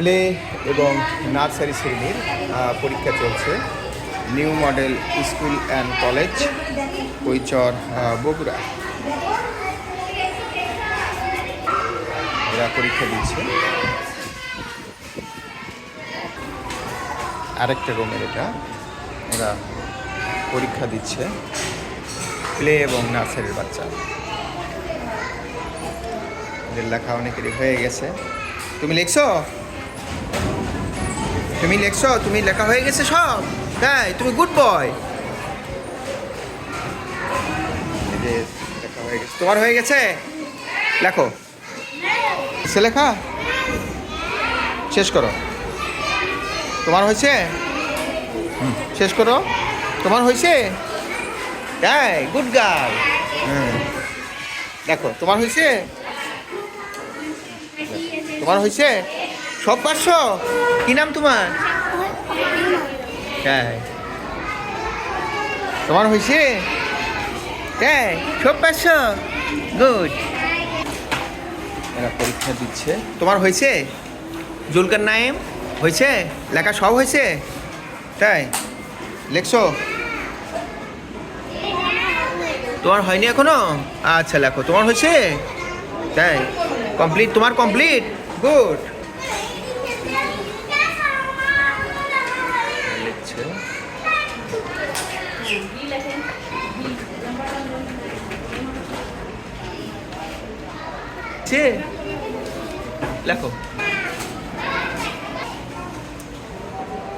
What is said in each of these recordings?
Play এবং nursery শ্রেণির পরীক্ষা চলছে। New model school and college, Koichor Bogura. এরা পরীক্ষা দিচ্ছে। আরেকটা রুমের এটা। এরা পরীক্ষা দিচ্ছে। প্লে এবং নার্সারির বাচ্চা। এদের লেখা অনেকেরই হয়ে গেছে। তুমি লিখছো? তুমি লিখছো, তুমি লেখা হয়ে গেছে সব। তাই তুমি গুড বয় হয়ে গেছে। তোমার হয়ে গেছে? লেখো। সে লেখা? শেষ করো। তোমার হয়েছে? শেষ করো। তোমার হয়েছে? তাই গুড গার্ল দেখো, তোমার হয়েছে? তোমার হয়েছে? সব পারছ? কি নাম তোমার? তাই তোমার হয়েছে? তাই সব পারছ? গুড। এরা পরীক্ষা দিচ্ছে। তোমার হয়েছে? জুলকার নাইম হয়েছে? লেখা সব হয়েছে? তাই? লেখছো? তোমার হয়নি এখনও? আচ্ছা লেখো। তোমার হয়েছে? তাই? কমপ্লিট? তোমার কমপ্লিট? গুড লিখছে সে লেখো।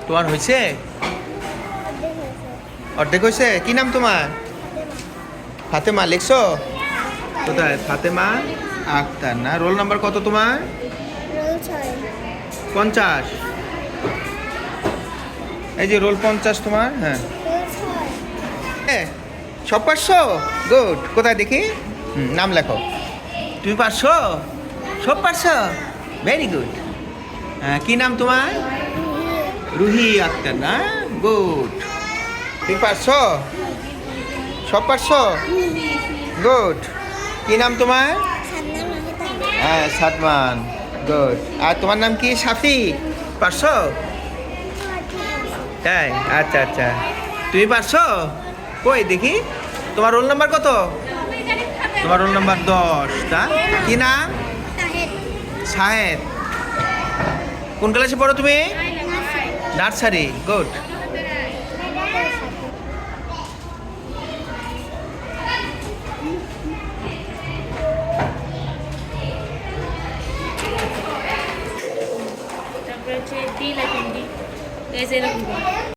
তোমার হয়েছে? অর্ধেক হয়েছে? কি নাম তোমার? ফাতেমা লিখছো? কোথায়? ফাতেমা আক্তার না? রোল নাম্বার কত তোমার? পঞ্চাশ। এই যে রোল পঞ্চাশ তোমার? হ্যাঁ। এ, সব পারছ? গুড। কোথায় দেখি? নাম লেখো। তুমি পারছ? সব পারছ? ভেরি গুড কি নাম তোমার? রুহি আক্তার, না? গুড তুমি পারছ? সব পারছ? গুড কি নাম তোমার? হ্যাঁ সাদমান। গুড আর তোমার নাম কি, সাফি? পারছ? তাই আচ্ছা আচ্ছা। তুমি পারছ? কই, দেখি। তোমার রোল নাম্বার কত? তোমার রোল নাম্বার দশ তা? কি নাম? সাহেদ কোন ক্লাসে পড়ো তুমি? নার্সারি। গুড তারপরে হচ্ছে ডি লেখেন ডি এরকম করে।